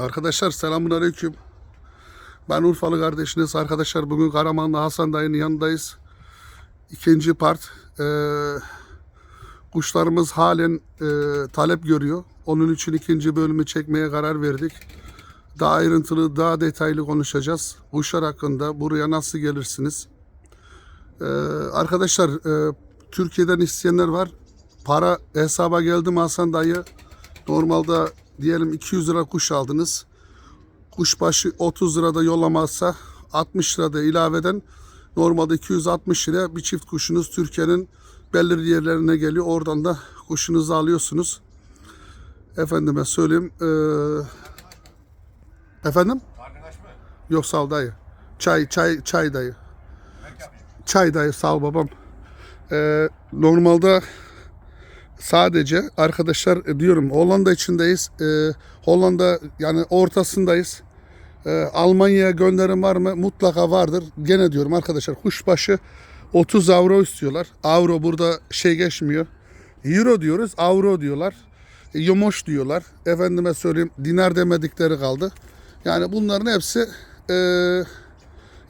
Arkadaşlar selamun aleyküm. Ben Urfalı kardeşiniz. Arkadaşlar bugün Karamanlı Hasan dayının yanındayız. İkinci part. Ee, kuşlarımız halen e, talep görüyor. Onun için ikinci bölümü çekmeye karar verdik. Daha ayrıntılı, daha detaylı konuşacağız. Kuşlar hakkında buraya nasıl gelirsiniz? Ee, arkadaşlar e, Türkiye'den isteyenler var. Para hesaba geldi mi Hasan dayı? Normalde diyelim 200 lira kuş aldınız. Kuşbaşı 30 lirada yollamazsa 60 lirada ilaveden normalde 260 liraya bir çift kuşunuz Türkiye'nin belirli yerlerine geliyor. Oradan da kuşunuzu alıyorsunuz. Efendime söyleyeyim. eee, efendim? Mı? Yok sağ ol dayı. Çay, çay, çay dayı. Çay dayı sağ ol babam. Ee, normalde sadece arkadaşlar e, diyorum Hollanda içindeyiz. Ee, Hollanda yani ortasındayız. Ee, Almanya'ya gönderim var mı? Mutlaka vardır. Gene diyorum arkadaşlar kuşbaşı 30 avro istiyorlar. Avro burada şey geçmiyor. Euro diyoruz, avro diyorlar. E, Yomoş diyorlar. Efendime söyleyeyim dinar demedikleri kaldı. Yani bunların hepsi e,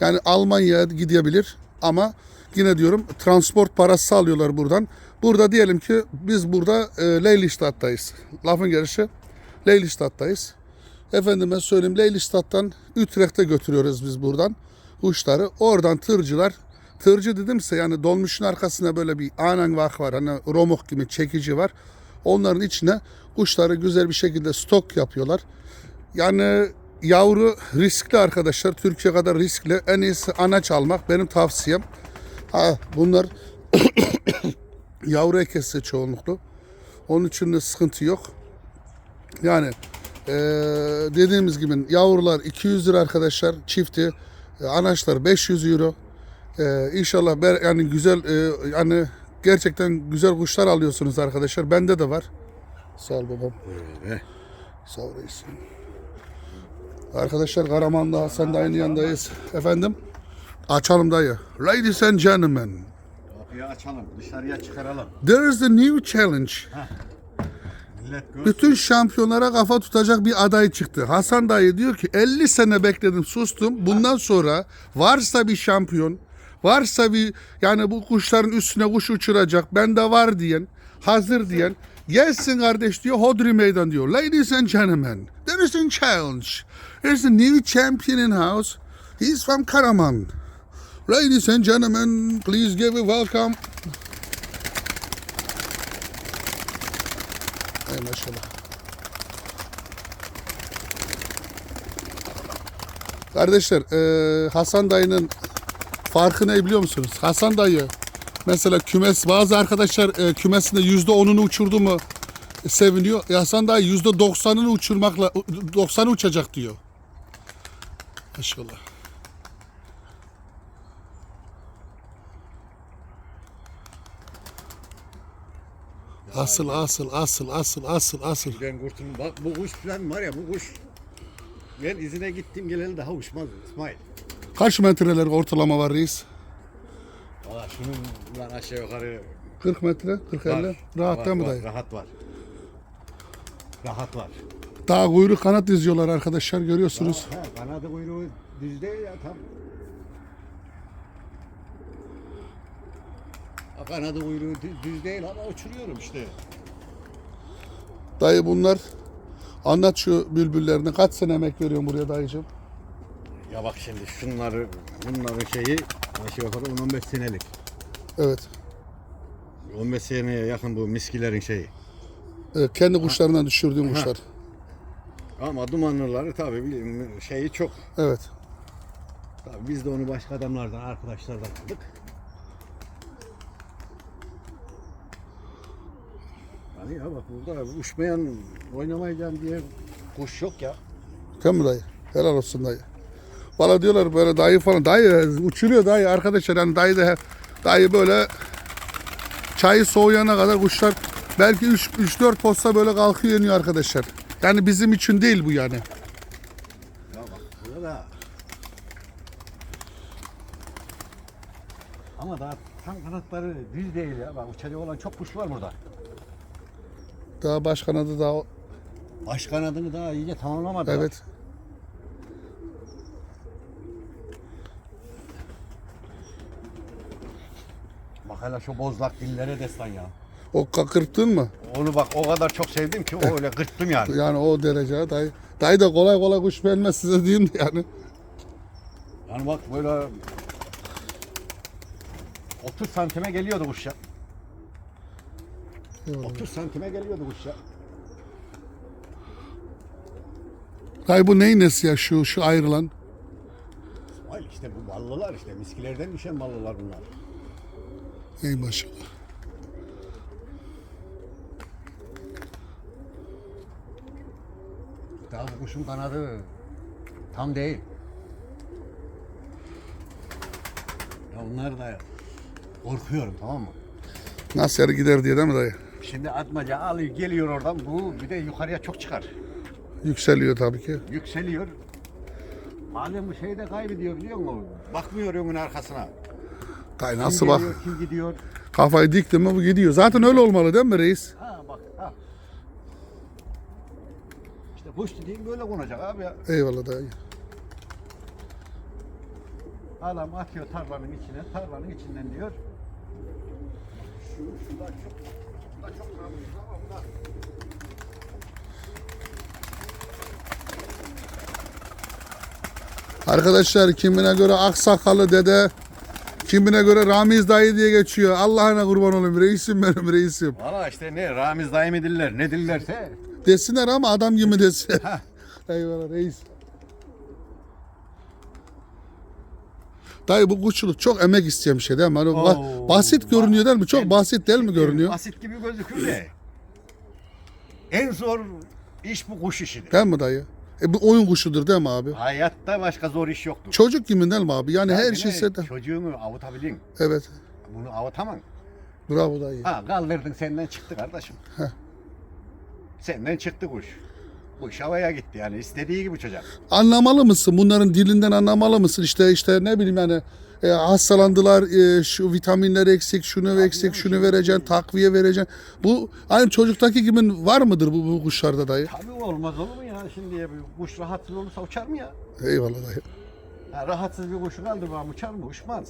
yani Almanya'ya gidebilir ama yine diyorum transport parası alıyorlar buradan. Burada diyelim ki biz burada e, Leylichstad'tayız. Lafın gelişi Leylichstad'tayız. Efendime söyleyeyim Leylichstad'dan Utrecht'e götürüyoruz biz buradan kuşları. Oradan tırcılar Tırcı dedimse yani dolmuşun arkasında böyle bir anangvah var. Hani romok gibi çekici var. Onların içine kuşları güzel bir şekilde stok yapıyorlar. Yani yavru riskli arkadaşlar. Türkiye kadar riskli. En iyisi anaç almak benim tavsiyem. Ha, bunlar yavru ekesi çoğunluklu. Onun için de sıkıntı yok. Yani eee, dediğimiz gibi yavrular 200 lira arkadaşlar çifti. E, anaçlar 500 euro. Eee inşallah ber, yani güzel e, yani gerçekten güzel kuşlar alıyorsunuz arkadaşlar. Bende de var. Sağ ol babam. Öyle. Sağ ol reisim. Arkadaşlar Karaman'da Hasan dayının yanındayız. Efendim? Açalım dayı. Ladies and gentlemen, Kapıyı açalım, dışarıya çıkaralım. there is a new challenge. Millet görsün. Bütün şampiyonlara kafa tutacak bir aday çıktı. Hasan dayı diyor ki 50 sene bekledim sustum. Bundan sonra varsa bir şampiyon, varsa bir yani bu kuşların üstüne kuş uçuracak, bende var diyen, hazır diyen gelsin kardeş diyor Hodri meydan diyor. Ladies and gentlemen, there is a challenge. There's a new champion in house. He's from Karaman. Ladies and gentlemen, please give a welcome. Ey maşallah. Kardeşler, eee, Hasan dayının farkı ne biliyor musunuz? Hasan dayı mesela kümes bazı arkadaşlar eee, kümesinde yüzde onunu uçurdu mu seviniyor. E, Hasan dayı yüzde doksanını uçurmakla 90'ı uçacak diyor. Maşallah. Asıl asıl asıl asıl asıl asıl. Ben kurtuldum. Bak bu kuş falan var ya bu kuş. Ben izine gittim geleli daha uçmaz İsmail. Kaç metreler ortalama var reis? Valla şunun lan aşağı yukarı 40 metre, 40 var. 50. Rahat Var, var, dayı? Rahat var. Rahat var. Daha kuyruk kanat diziyorlar arkadaşlar görüyorsunuz. Ha, kanadı kuyruğu düz değil ya tam. Kanadı kuyruğu düz, düz değil ama uçuruyorum işte. Dayı bunlar anlat şu bülbüllerini kaç sene emek veriyorsun buraya dayıcım? Ya bak şimdi şunları bunların şeyi aşağı yukarı 10-15 senelik. Evet. 15 seneye yakın bu miskilerin şeyi. evet kendi kuşlarından düşürdüğün kuşlar. Ama dumanlıları tabii şeyi çok. Evet. Tabii biz de onu başka adamlardan, arkadaşlardan aldık. Yani ya bak burada uçmayan, oynamayacağım diye kuş yok ya. Değil mi dayı? Helal olsun dayı. Valla diyorlar böyle dayı falan. Dayı uçuruyor dayı arkadaşlar. Yani dayı da dayı böyle çayı soğuyana kadar kuşlar belki 3-4 posta böyle kalkıyor iniyor arkadaşlar. Yani bizim için değil bu yani. Ya bak burada ama daha tam kanatları düz değil ya. Bak uçacak olan çok kuş var burada. Daha başkan adı daha Baş kanadını daha iyice tamamlamadı. Evet. Bak hele şu bozlak dillere destan ya. O kakırttın mı? Onu bak o kadar çok sevdim ki o öyle gırttım yani. Yani o derece dayı. Dayı da kolay kolay kuş beğenmez size diyeyim de yani. Yani bak böyle 30 santime geliyordu kuş ya. 30 santime geliyordu kuş ya. Dayı bu neyin nesi ya şu şu ayrılan? Ay işte bu ballılar işte miskilerden düşen ballılar bunlar. Ey maşallah. Daha bu kuşun kanadı tam değil. Ya bunlar da korkuyorum tamam mı? Nasıl yarı gider diye değil mi dayı? Şimdi atmaca alıyor geliyor oradan bu bir de yukarıya çok çıkar. Yükseliyor tabii ki. Yükseliyor. Alem bu şeyi de kaybediyor biliyor musun? Bakmıyor önün arkasına. Kim nasıl bak? geliyor, kim gidiyor. Kafayı dikti mi bu gidiyor. Zaten öyle olmalı değil mi reis? Ha bak ha. İşte kuş dediğin böyle konacak abi ya. Eyvallah dayı. Adam atıyor tarlanın içine, tarlanın içinden diyor. Şu, şu da çok, bu da çok namuslu ama bu da- Arkadaşlar kimine göre aksakallı dede, kimine göre Ramiz dayı diye geçiyor. Allah'ına kurban olayım reisim benim reisim. Valla işte ne Ramiz daimi diller, ne dillerse. Desinler ama adam gibi desin. Eyvallah reis. Dayı bu kuşçuluk çok emek isteyen bir şey değil mi? Hani ba- Oo. basit görünüyor değil mi? Çok basit değil mi görünüyor? Basit gibi gözüküyor de. En zor iş bu kuş işidir. Değil mi dayı? E bu oyun kuşudur değil mi abi? Hayatta başka zor iş yoktur. Çocuk gibi değil mi abi? Yani her şey senden. Çocuğunu avutabilin. Evet. Bunu avutamam. Bravo dayı. Ha kaldırdın senden çıktı kardeşim. Heh. Senden çıktı kuş. Kuş havaya gitti yani istediği gibi uçacak. Anlamalı mısın? Bunların dilinden anlamalı mısın? İşte işte ne bileyim yani e, hastalandılar, e, şu vitaminler eksik, şunu eksik, şunu vereceksin, takviye vereceksin. Bu aynı çocuktaki gibi var mıdır bu, bu kuşlarda dayı? Tabii olmaz olur mu ya şimdi kuş rahatsız olursa uçar mı ya? Eyvallah dayı. ya rahatsız bir kuşu kaldı mı uçar mı? Uçmaz.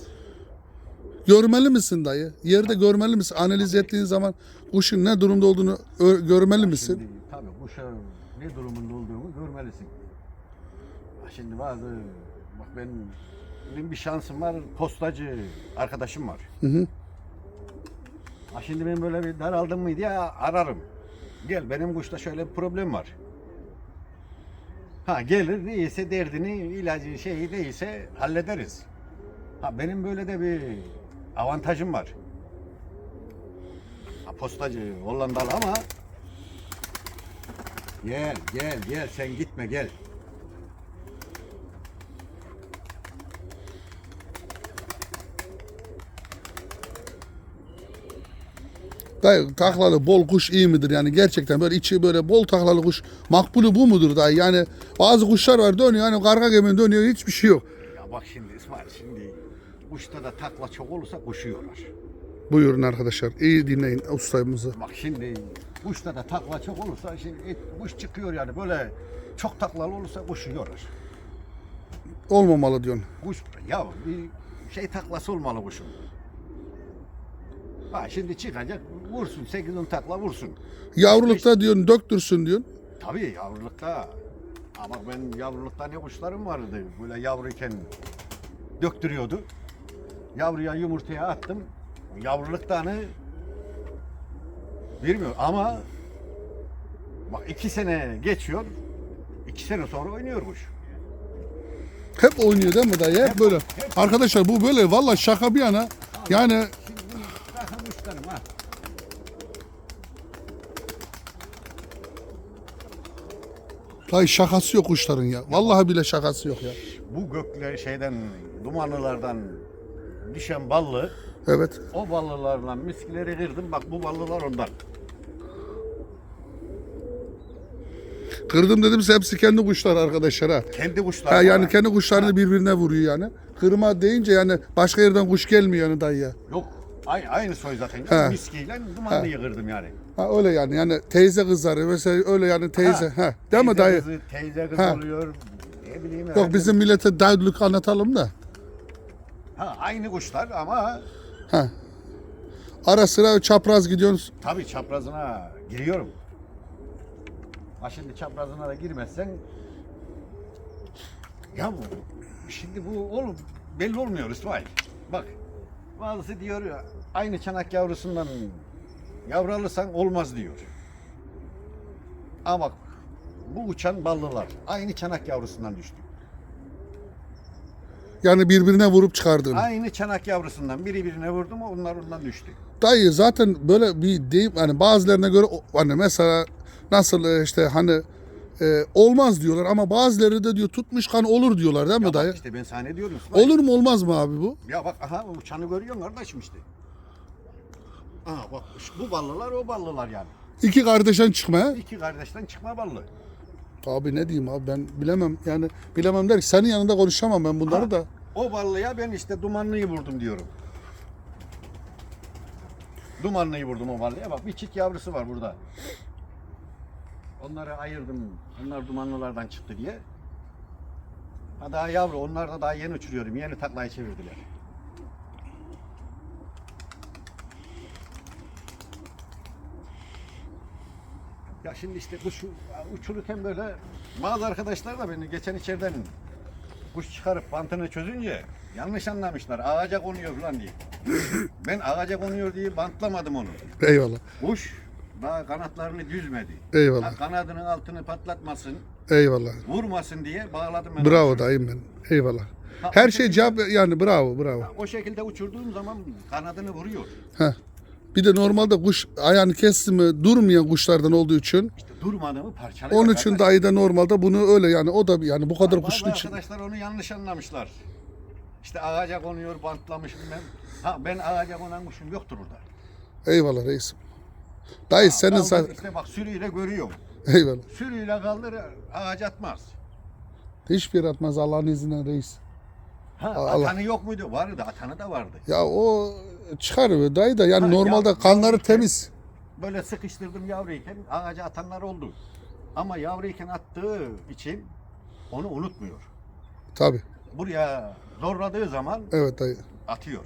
Görmeli misin dayı? Yerde görmeli misin? Analiz ettiğin zaman kuşun ne durumda olduğunu görmeli misin? Şimdi tabii kuşa ne durumunda olduğunu görmelisin. Şimdi bazı bak ben benim bir şansım var postacı arkadaşım var. Hı hı. Ha şimdi ben böyle bir daraldım mıydı ya ararım. Gel benim kuşta şöyle bir problem var. Ha gelir değilse derdini ilacı şeyi değilse hallederiz. Ha benim böyle de bir avantajım var. Ha postacı Hollandalı ama Gel gel gel sen gitme gel. Dayı taklalı bol kuş iyi midir yani gerçekten böyle içi böyle bol taklalı kuş makbulü bu mudur dayı yani bazı kuşlar var dönüyor hani karga gemini dönüyor hiçbir şey yok. Ya bak şimdi İsmail şimdi kuşta da takla çok olursa kuşu yorar. Buyurun arkadaşlar iyi dinleyin ustamızı. Bak şimdi kuşta da takla çok olursa şimdi kuş çıkıyor yani böyle çok taklalı olursa kuşu yorar. Olmamalı diyorsun. Kuş ya bir şey taklası olmalı kuşun. Ha şimdi çıkacak vursun 8-10 takla vursun. Yavrulukta diyorsun döktürsün diyorsun. Tabii yavrulukta. Ama ben yavrulukta ne kuşlarım vardı. Böyle yavruyken döktürüyordu. Yavruya yumurtaya attım. Yavrulukta hani bilmiyorum ama bak iki sene geçiyor. iki sene sonra oynuyor kuş. Hep oynuyor değil mi dayı? Hep böyle. Arkadaşlar bu böyle valla şaka bir yana. Yani Şimdi bırakın kuşlarım ha. Dayı şakası yok kuşların ya. Vallahi bile şakası yok ya. Bu gökler şeyden dumanlılardan düşen ballı Evet. o ballılarla miskileri kırdım. Bak bu ballılar ondan. Kırdım dedim hepsi kendi kuşlar arkadaşlar ha. Kendi kuşlar. Ha, yani var. kendi kuşlarını birbirine vuruyor yani. Kırma deyince yani başka yerden kuş gelmiyor yani dayıya. Yok. Aynı, aynı soy zaten. He. Miskiyle dumanlıyı kırdım yani. Ha öyle yani yani teyze kızları mesela öyle yani teyze. Ha. Değil mi dayı? Kızı, teyze kız Ha. oluyor. Ne bileyim. Yok efendim. bizim millete dayılık anlatalım da. Ha, aynı kuşlar ama Ha. Ara sıra çapraz gidiyorsunuz. tabii çaprazına giriyorum. Ha şimdi çaprazına da girmezsen ya bu şimdi bu oğlum belli olmuyor İsmail. Bak bazısı diyor ya aynı çanak yavrusundan yavru alırsan olmaz diyor. Ama bu uçan ballılar aynı çanak yavrusundan düştü. Yani birbirine vurup çıkardığın. Aynı çanak yavrusundan biri birine vurdu mu onlar ondan düştü. Dayı zaten böyle bir deyim hani bazılarına göre hani mesela nasıl e, işte hani e, olmaz diyorlar ama bazıları da diyor tutmuş kan olur diyorlar değil mi Ya dayı? işte ben sana diyorum İsmail? Olur mu olmaz mı abi bu? Ya bak aha uçanı görüyorsun kardeşim işte. Aha bak bu ballılar o ballılar yani. İki kardeşten çıkmaya. İki kardeşten çıkma ballı. Abi ne diyeyim abi ben bilemem yani bilemem der ki senin yanında konuşamam ben bunları Ha. da. O ballıya ben işte dumanlıyı vurdum diyorum. Dumanlıyı vurdum o ballıya. Bak bir çift yavrusu var burada. Onları ayırdım. Onlar dumanlılardan çıktı diye. Ha daha yavru. Onlar da daha yeni uçuruyorum. Yeni taklayı çevirdiler. Ya şimdi işte kuş uçururken böyle bazı arkadaşlar da beni geçen içeriden kuş çıkarıp bantını çözünce yanlış anlamışlar. Ağaca konuyor falan diye. ben ağaca konuyor diye bantlamadım onu. Eyvallah. Kuş daha kanatlarını düzmedi. Eyvallah. Ha, kanadının altını patlatmasın, Eyvallah. vurmasın diye bağladım ben. Bravo dayım benim. Eyvallah. Ha, Her şey cevap yani bravo bravo. O şekilde uçurduğum zaman kanadını vuruyor. Heh. Bir de normalde kuş ayağını kesti mi durmayan kuşlardan olduğu için İşte durmadığımı parçalıyor. onun için kardeş. dayı da normalde bunu öyle yani o da yani bu kadar Bazı kuşun için. arkadaşlar onu yanlış anlamışlar. İşte ağaca konuyor, bantlamışım ben. Ha ben ağaca konan kuşum yoktur burada. Eyvallah reisim. Dayı senin Kaldır, zaten İşte bak sürüyle görüyorum. eyvallah. Sürüyle kaldır ağaç atmaz. Hiçbir atmaz Allah'ın izniyle reis. Ha, Allah. atanı yok muydu? Vardı, atanı da vardı. Ya o çıkar be dayı da yani Ha, normalde ya- kanları ya- temiz. Böyle sıkıştırdım yavruyken ağaca atanlar oldu. Ama yavruyken attığı için onu unutmuyor. Tabi. Buraya zorladığı zaman Evet dayı. atıyor.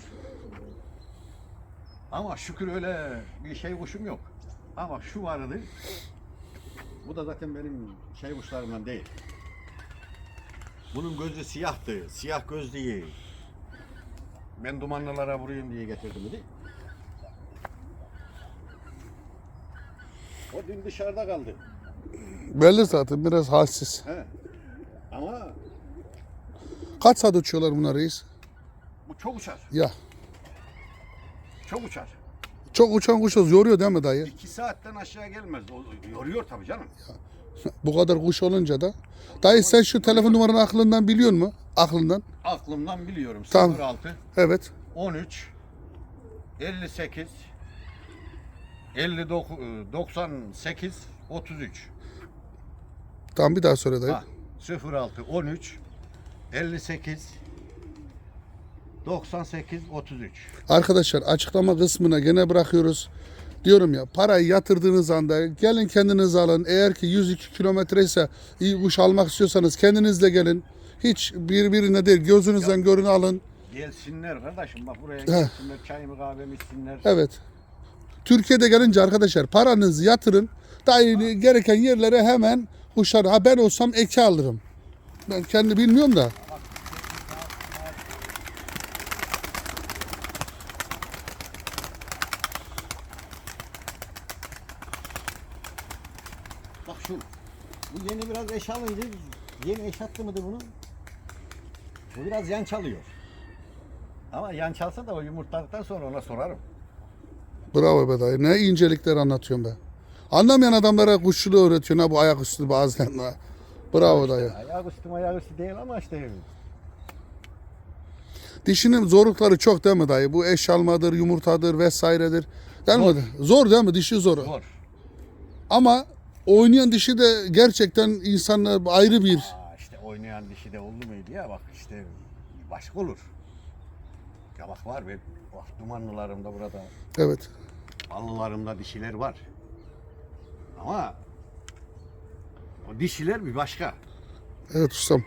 Ama şükür öyle bir şey kuşum yok. Ama şu vardı. Bu da zaten benim şey kuşlarımdan değil. Bunun gözü siyahtı. Siyah gözlüğü. Ben dumanlılara vurayım diye getirdim dedi. O dün dışarıda kaldı. Belli zaten biraz halsiz. He. Ama Kaç saat uçuyorlar bunlar reis? bu çok uçar. Ya. Çok uçar. Çok uçan kuş yoruyor değil mi dayı? İki saatten aşağı gelmez. O yoruyor tabii canım. Bu kadar kuş olunca da. Dayı sen şu telefon numaranı aklından biliyor mu? Aklından. Aklımdan biliyorum. Tamam. 06 Evet. 13 58 59 98 33 Tamam bir daha söyle dayı. ha, 06 13 58 98 33 Arkadaşlar açıklama kısmına gene bırakıyoruz. Diyorum ya parayı yatırdığınız anda gelin kendiniz alın. Eğer ki 102 kilometre ise iyi kuş almak istiyorsanız kendinizle gelin. Hiç birbirine değil gözünüzden görün alın. Gelsinler kardeşim bak buraya gelsinler çayımı kahvemi içsinler. Evet. Türkiye'de gelince arkadaşlar paranızı yatırın. Dahil gereken yerlere hemen kuşlar. Ha ben olsam eki alırım. Ben kendi bilmiyorum da. Bak şu bu yeni biraz eş alınca yeni eş attı mıydı bunu? Bu biraz yan çalıyor. Ama yan çalsa da o yumurtladıktan sonra ona sorarım. Bravo be dayı. Ne incelikler anlatıyorsun be. Anlamayan adamlara kuşçuluğu öğretiyorsun ha bu ayaküstü bazılarına. Bravo dayı. Ayak üstü ayak üstü değil ama işte Dişinin zorlukları çok değil mi dayı? Bu eş almadır, yumurtadır vesairedir. Değil mi? Zor değil mi? Dişi zor. zor. Ama oynayan dişi de gerçekten insanla ayrı bir. Aa, işte oynayan dişi de oldu muydu ya bak işte başka olur. Ya bak var be. Bak dumanlılarımda burada. Evet. Ballılarımda dişiler var. Ama o dişiler bir başka. Evet ustam.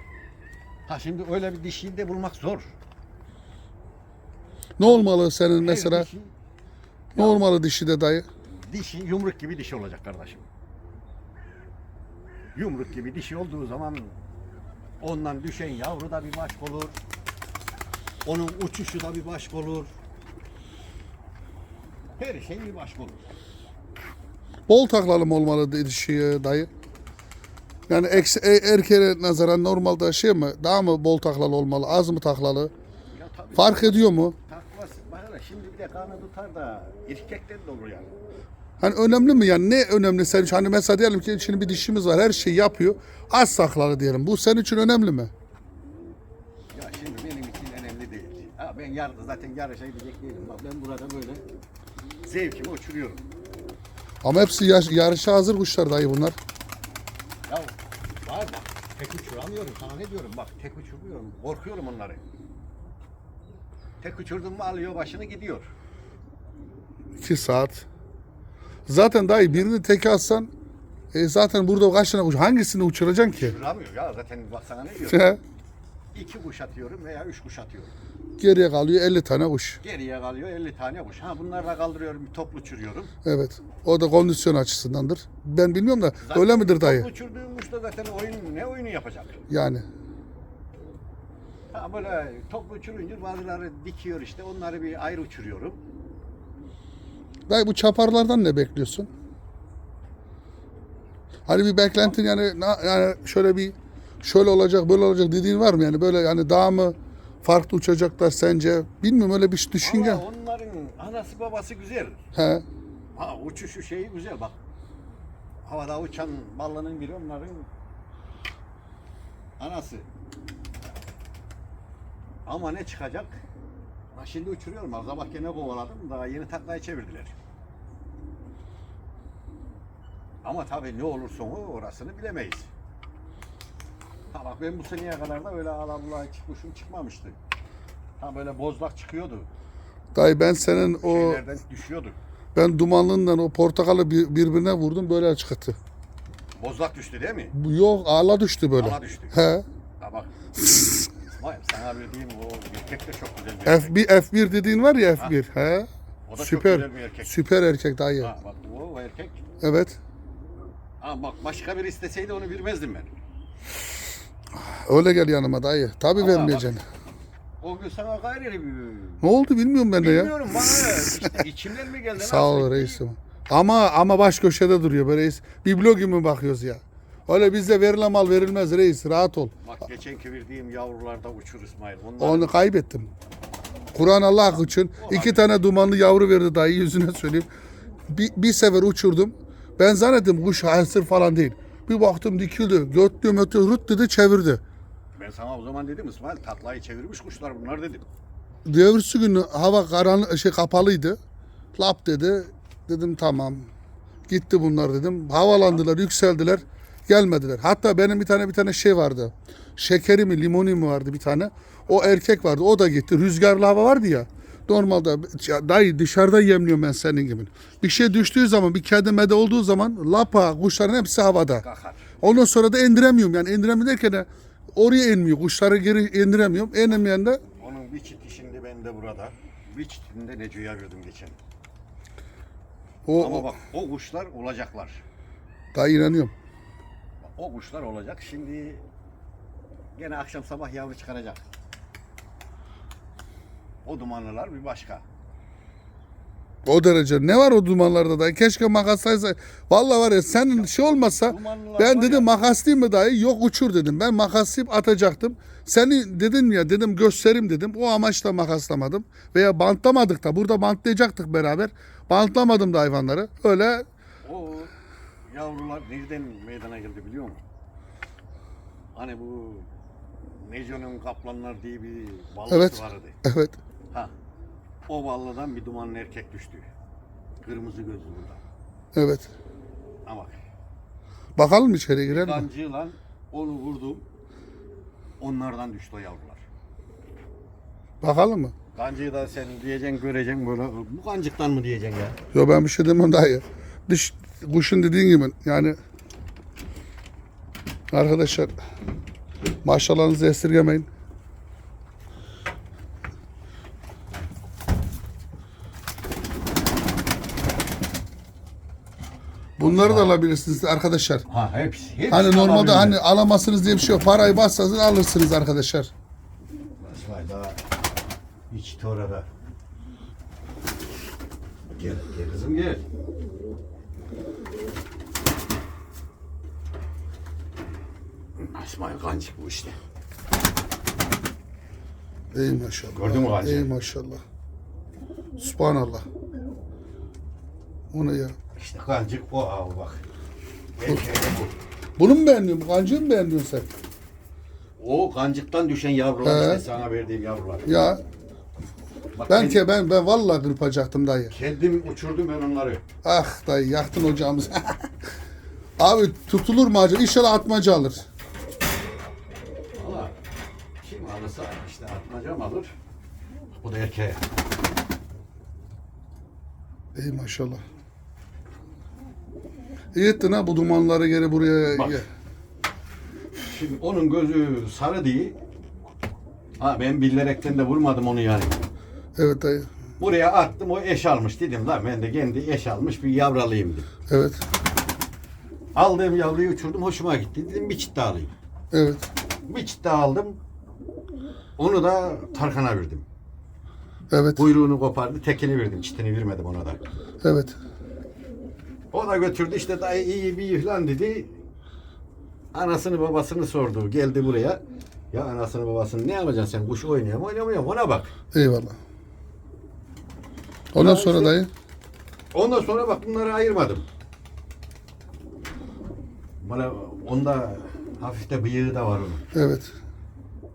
Ha şimdi öyle bir dişiyi de bulmak zor. Ne olmalı senin mesela? Her dişi, Ne olmalı dişi de dayı? dişi yumruk gibi dişi olacak kardeşim. Yumruk gibi dişi olduğu zaman ondan düşen yavru da bir başka olur. Onun uçuşu da bir başka olur. Her şey bir başka olur. Bol taklalı mı olmalı dişi dayı? Yani e, erkeğe nazaran normalde şey mi? Daha mı bol taklalı olmalı? Az mı taklalı? Fark ediyor mu? hele şimdi bir de kanı tutar da erkekten de olur yani. Hani önemli mi yani ne önemli senin için? Hani mesela diyelim ki şimdi bir dişimiz var her şeyi yapıyor. Az taklalı diyelim. Bu senin için önemli mi? Ya şimdi benim için önemli değil. Ha ben yar, zaten yarışa gidecek değilim. Bak ben burada böyle zevkimi uçuruyorum. Ama hepsi yaş- yarışa hazır kuşlar dayı bunlar. Ya var bak tek uçuramıyorum sana ne diyorum bak tek uçurmuyorum korkuyorum onları. Tek uçurdum mu alıyor başını gidiyor. 2 saat. Zaten dayı birini teke atsan e, zaten burada kaç tane kuş hangisini uçuracaksın ki? Uçuramıyor ya zaten bak sana ne diyorum. He. İki kuş atıyorum veya üç kuş atıyorum. Geriye kalıyor 50 tane kuş. Geriye kalıyor 50 tane kuş. Ha bunları da kaldırıyorum bir toplu uçuruyorum. Evet. O da kondisyon açısındandır. Ben bilmiyorum da Zaten öyle midir dayı? Toplu uçurduğum kuş da zaten oyun ne oyunu yapacak? Yani. Ha böyle toplu uçurunca bazıları dikiyor işte onları bir ayrı uçuruyorum. Dayı bu çaparlardan ne bekliyorsun? Hani bir beklentin yani yani şöyle bir şöyle olacak böyle olacak dediğin var mı yani böyle yani daha mı farklı uçacaklar sence? Bilmiyorum öyle bir düşünce. Ama onların anası babası güzel. He. Ha uçuşu şeyi güzel bak. Havada uçan ballının biri onların anası. Ama ne çıkacak? Ha şimdi uçuruyorum. Sabah gene kovaladım. Daha yeni taklayı çevirdiler. Ama tabii ne olur sonu orasını bilemeyiz. Ha bak ben bu seneye kadar da öyle hiç kuşum çıkmamıştı. Ha böyle bozlak çıkıyordu. Dayı ben senin o Şeylerden düşüyordu. ben dumanlığından o portakalı bir, birbirine vurdum böyle çıktı. Bozlak düştü değil mi? Bu yok ağla düştü böyle. Ağla düştü. He. Ha bak. İsmail sana verdiğim o erkek de çok güzel bir erkek. F1 F1 dediğin var ya F1. He. O da çok Süper. güzel bir erkek. Süper erkek dayı. Ha bak o, o erkek. Evet. Ha bak başka bir isteseydi onu bilmezdim ben. Öyle gel yanıma dayı. Tabii Ama vermeyeceksin. O gün sana gayri bir... Ne oldu bilmiyorum ben de ya. Bilmiyorum bana işte içimden mi geldi? Sağ ol reisim. Ama ama baş köşede duruyor be reis. Biblo gibi bakıyoruz ya? Öyle bizde verilen mal verilmez reis. Rahat ol. Bak geçenki verdiğim yavrularda uçur İsmail. Onlar Onu kaybettim. Kur'an Allah için iki tane dumanlı yavru verdi dayı yüzüne söyleyeyim. Bir, bir sefer uçurdum. Ben zannettim kuş hasır falan değil. Bir baktım dikildi. Götlü mötü rut dedi çevirdi. Ben sana o zaman dedim İsmail taklayı çevirmiş kuşlar bunlar dedim. Devrisi günü hava karanlık şey kapalıydı. Lap dedi. Dedim tamam. Gitti bunlar dedim. Havalandılar, yükseldiler. Gelmediler. Hatta benim bir tane bir tane şey vardı. Şekeri mi, limoni mi vardı bir tane. O erkek vardı. O da gitti. Rüzgarlı hava vardı ya. Normalde dayı dışarıda yemliyorum ben senin gibi. Bir şey düştüğü zaman, bir kedi mede olduğu zaman lapa, kuşların hepsi havada. Ondan sonra da indiremiyorum. Yani indiremiyorum derken de oraya inmiyor. Kuşları geri indiremiyorum. İnemeyen de Onun bir çift işinde ben de burada. Bir çiftinde Neco'ya verdim geçen. o, Ama bak o kuşlar olacaklar. daha inanıyorum. O kuşlar olacak. Şimdi gene akşam sabah yavru çıkaracak. O dumanlılar bir başka. O derece. Ne var o dumanlarda da? Keşke makaslaysa. Vallahi var ya senin şey olmasa Dumanlılar ben var dedim ya. makaslayayım mı dahi? Yok uçur dedim. Ben makaslayıp atacaktım. Seni dedim ya dedim göstereyim dedim. O amaçla makaslamadım. Veya bantlamadık da. Burada bantlayacaktık beraber. Bantlamadım da hayvanları. Öyle O yavrular nereden meydana geldi biliyor musun? Hani bu Neco'nun kaplanlar diye bir ballısı Evet. vardı. evet. Ha. O ballıdan bir dumanlı erkek düştü. Kırmızı gözlü burada. Evet. Ama Bakalım içeri girer mi? kancıyla onu vurdum. Onlardan düştü o yavrular. Bakalım mı? Kancığı da sen diyeceksin göreceksin böyle. Bu kancıktan mı diyeceksin ya? Yo ben bir şey demem dayı. Dış kuşun dediğin gibi yani arkadaşlar maşallahınızı esirgemeyin. Bunları da alabilirsiniz arkadaşlar. Ha hepsi. hepsi Hani normalde alabilir. hani alamazsınız diye bir şey yok. Parayı bassanız alırsınız arkadaşlar. Vay daha hiç orada. Gel, gel kızım gel. İsmail kancık bu işte. Ey maşallah. Gördün mü kancı? Ey maşallah. Subhanallah. O ne ya? İşte kancık o abi bak. Erkeğe bu. Bunu mu beğeniyorsun? Kancığı mı beğeniyorsun sen? O kancıktan düşen yavrular He. işte sana verdiğim yavrular. Ya Bak ben ben ki ben ben vallahi kırpacaktım dayı. kendim uçurdum ben onları. Ah dayı yaktın ocağımızı. Abi tutulur mu acaba? İnşallah atmaca alır. Valla kim alırsa işte atmacam alır. Bu da erkeğe. Ey maşallah. İyi ettin ha bu dumanları geri buraya. Bak. Şimdi onun gözü sarı diye. Ha ben bilerekten de vurmadım onu yani. Evet dayı. Buraya attım o eş almış dedim la ben de kendi eş almış bir yavralayayım dedim. Evet. Aldığım yavruyu uçurdum hoşuma gitti dedim bir çift daha alayım. Evet. Bir çift daha aldım. Onu da Tarkan'a verdim. Evet. Kuyruğunu kopardı tekini verdim çitini vermedim ona da. Evet. O da götürdü işte dayı iyi bir falan dedi. Anasını babasını sordu. Geldi buraya. Ya anasını babasını ne yapacaksın sen? Kuş oynamıyor mu? Ona bak. Eyvallah. Ondan Ya sonra işte- dayı. Ondan sonra bak bunları ayırmadım. Bana onda hafif de bıyığı da var onun. Evet.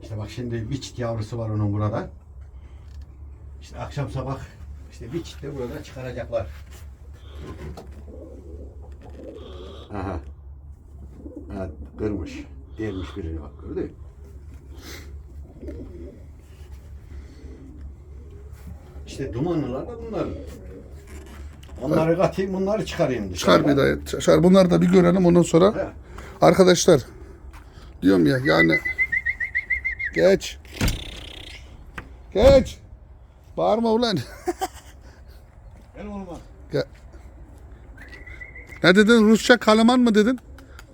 İşte bak şimdi bir çift yavrusu var onun burada. İşte akşam sabah işte bir çift de burada çıkaracaklar. Aha. Ha, kırmış. Delmiş birini bak gördün mü? İşte dumanlılar da bunlar. Onları katayım bunları çıkarayım dışarı. Çıkar bir dayı. Çıkar. Bunları da bir görelim ondan sonra. He. Arkadaşlar. Diyorum ya yani. Geç. Geç. Bağırma ulan. Gel olmaz. Gel. Ne dedin? Rusça kalaman mı dedin?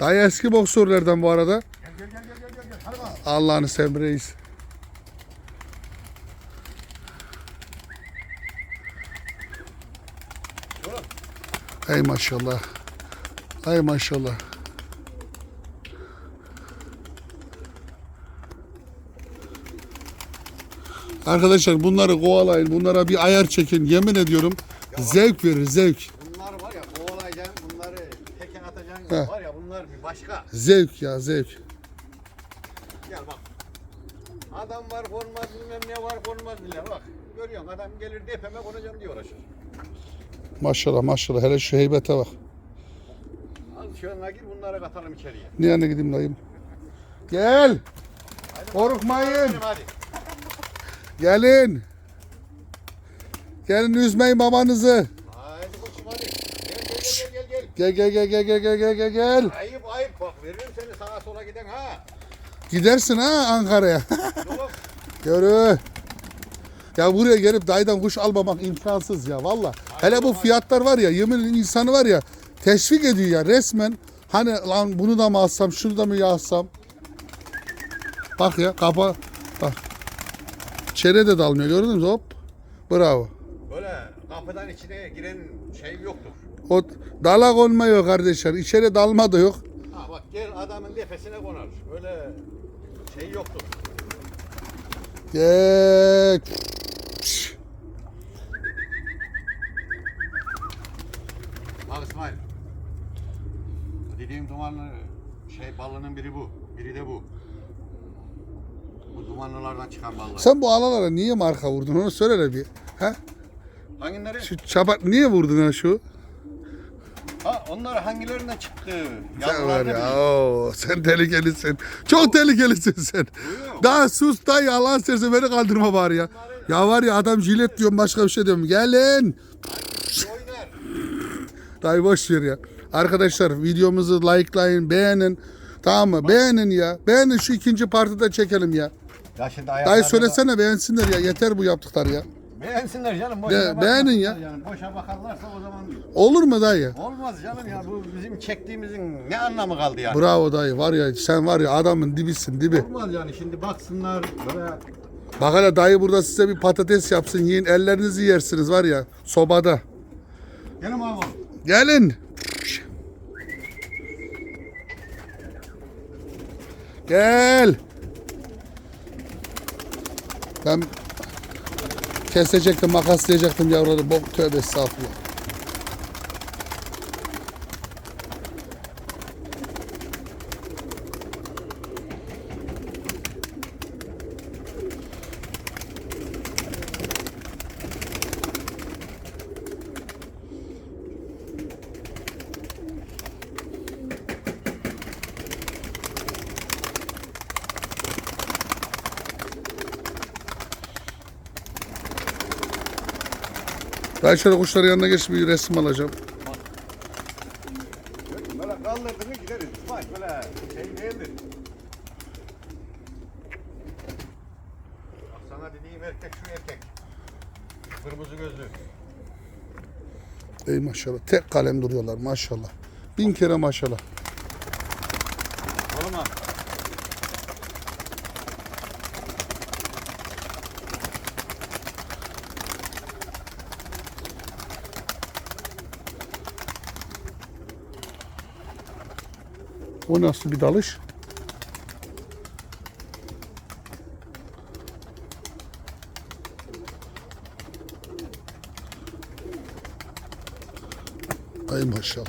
Dayı eski boksörlerden bu arada. Allah'ını seveyim reis. Ey maşallah. Ay maşallah. Arkadaşlar bunları kovalayın. Bunlara bir ayar çekin. Yemin ediyorum zevk verir zevk. Bunlar var ya kovalayacaksın, bunları atacaksın. He. Var ya bunlar bir başka. Zevk ya zevk. Gel bak. Adam var konmaz bilmem ne var konmaz bile bak. Görüyorsun adam gelir depeme konacağım diye uğraşır. Maşallah maşallah. Hele şu heybete bak. Al şu yanına gir bunları katalım içeriye. Ne yana gideyim dayım? Gel. Hadi Korkmayın. Hadi. Gelin. Gelin üzmeyin babanızı. Gel gel gel gel Gel gel. gel gel. Ayıp ayıp bak veririm seni sağa sola giden ha. Gidersin ha Ankara'ya. Görü. Ya buraya gelip dayıdan kuş almamak imkansız ya valla. Hele bu fiyatlar var ya yemin insanı var ya teşvik ediyor ya resmen. Hani lan bunu da mı alsam şunu da mı yazsam. Bak ya kapa. Bak. İçeriye de dalmıyor gördünüz mü hop. Bravo. Böyle kapıdan içine giren şey yoktur. O dala konma yok kardeşler. İçeri dalma da yok. Ha bak gel adamın tepesine konar. Öyle şey yoktur. Gel. Bak İsmail. Dediğim dumanlı şey balının biri bu. Biri de bu. Bu dumanlılardan çıkan ballar. Sen bu alalara niye marka vurdun onu söyle bir. He? Hangileri? Şu çapak niye vurdun ha şu? Ha onlar hangilerinden çıktı? Sen var ya. Oo, sen tehlikelisin. Çok tehlikelisin sen. Duyuyor. Daha sus da yalan serse beni kaldırma bari ya. Ya var ya adam jilet diyorum başka bir şey diyorum. Gelin. Dayı boş ver ya. Arkadaşlar videomuzu likelayın, beğenin. Tamam mı? Beğenin ya. Beğenin şu ikinci partide çekelim ya. Ya şimdi Dayı ayaklarını da- söylesene beğensinler ya. Yeter bu yaptıkları ya. Beğensinler canım. Be- Boşuna beğenin ya. Yani. Boşa bakarlarsa o zaman Olur mu dayı? olmaz canım ya. Bu bizim çektiğimizin ne anlamı kaldı yani? Bravo dayı. Var ya sen var ya adamın dibisin dibi. Olmaz yani şimdi baksınlar böyle Bak hele dayı burada size bir patates yapsın. Yiyin ellerinizi yersiniz var ya sobada. Gelin abi. Gelin. Gel. Ben kesecektim, makaslayacaktım yavruları. Bok tövbe estağfurullah. Ben şöyle kuşların yanına geçip bir resim alacağım. Böyle kaldırdığını gideriz. Bak böyle şey değildir. Sana dediğim erkek şu erkek. Kırmızı gözlü. Ey maşallah. Tek kalem duruyorlar maşallah. Bin kere maşallah. Oğlum ha. O nasıl bir dalış? Ay maşallah.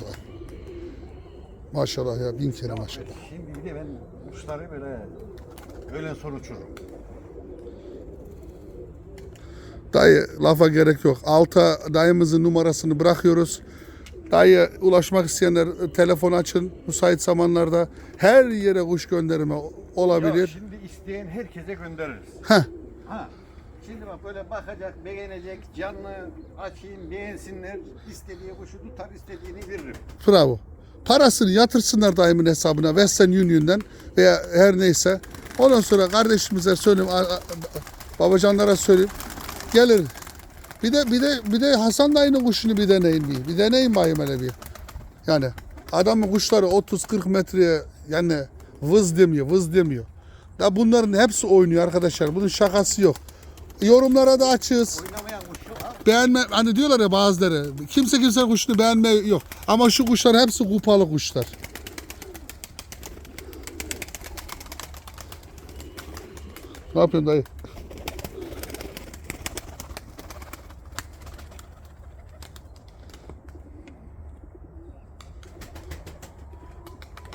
Maşallah ya bin kere maşallah. Şimdi bir de ben kuşları böyle öğlen sonra uçururum. Dayı lafa gerek yok. Alta dayımızın numarasını bırakıyoruz. Dayı ulaşmak isteyenler e, telefon açın. Müsait zamanlarda her yere kuş gönderme Ya olabilir. şimdi isteyen herkese göndeririz. Heh, Ha. Şimdi bak böyle bakacak, beğenecek, canlı açayım, beğensinler. istediği kuşu tutar, istediğini veririm. bravo. Parasını yatırsınlar dayımın hesabına Western Union'dan veya her neyse. Ondan sonra kardeşimize söyleyeyim, babacanlara söyleyeyim. Gelir. Bir de bir de bir de Hasan dayının kuşunu bir deneyin bir. Bir deneyin bayım hele bir. Yani adamın kuşları 30-40 metreye yani vız demiyor, vız demiyor. Ya bunların hepsi oynuyor arkadaşlar. Bunun şakası yok. Yorumlara da açığız. Beğenme hani diyorlar ya bazıları kimse kimse kuşunu beğenme yok. Ama şu kuşlar hepsi kupalı kuşlar. Ne yapıyorsun dayı?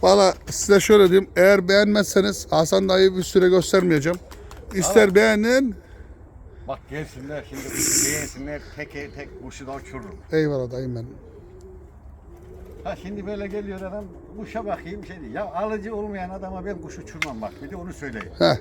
Valla size şöyle diyeyim. Eğer beğenmezseniz Hasan dayı bir süre göstermeyeceğim. İster beğenin. Bak gelsinler şimdi beğensinler, tek tek kuşu da uçururum. Eyvallah dayım benim. Ha şimdi böyle geliyor adam, kuşa bakayım şey değil. Ya alıcı olmayan adama ben kuş uçurmam bak. Bir de onu söyleyeyim. Heh.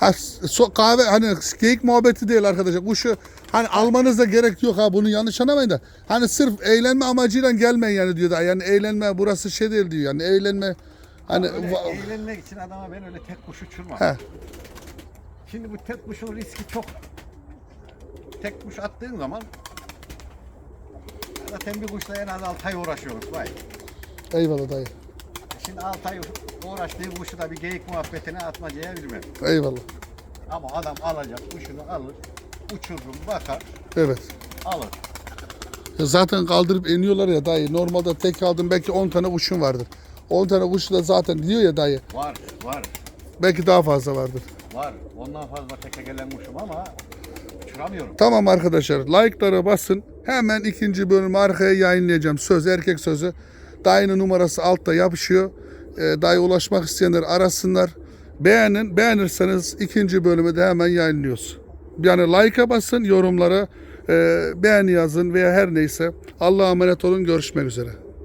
Ha, so, kahve hani geyik muhabbeti değil arkadaşlar. Kuşu hani almanıza gerek yok ha bunu yanlış anlamayın da. Hani sırf eğlenme amacıyla gelmeyin yani diyor da. Yani eğlenme burası şey değil diyor. Yani eğlenme hani Öyle eğlenmek için adama ben öyle tek kuş uçurmam. He. Şimdi bu tek kuşun riski çok. Tek kuş attığın zaman zaten bir kuşla en az 6 ay uğraşıyoruz. Vay. eyvallah dayı. Şimdi 6 ay uğraştığı kuşu da bir geyik muhabbetine atmacaya bilmem. Eyvallah. Ama adam alacak kuşunu alır, uçururum bakar, Evet. alır. Ya zaten kaldırıp iniyorlar ya dayı. Normalde tek aldım belki 10 tane kuşun vardır. 10 tane kuşu da zaten diyor ya dayı. Var, var, Belki daha fazla vardır. var. Ondan fazla teke gelen kuşum ama uçuramıyorum. Tamam arkadaşlar like'lara basın. Hemen ikinci bölümü arkaya yayınlayacağım. Söz erkek sözü. Dayının numarası altta yapışıyor. Ee, dayı ulaşmak isteyenler arasınlar. Beğenin. Beğenirseniz ikinci bölümü de hemen yayınlıyoruz. Yani like'a basın yorumlara. e, beğeni yazın veya her neyse. Allah'a emanet olun. Görüşmek üzere.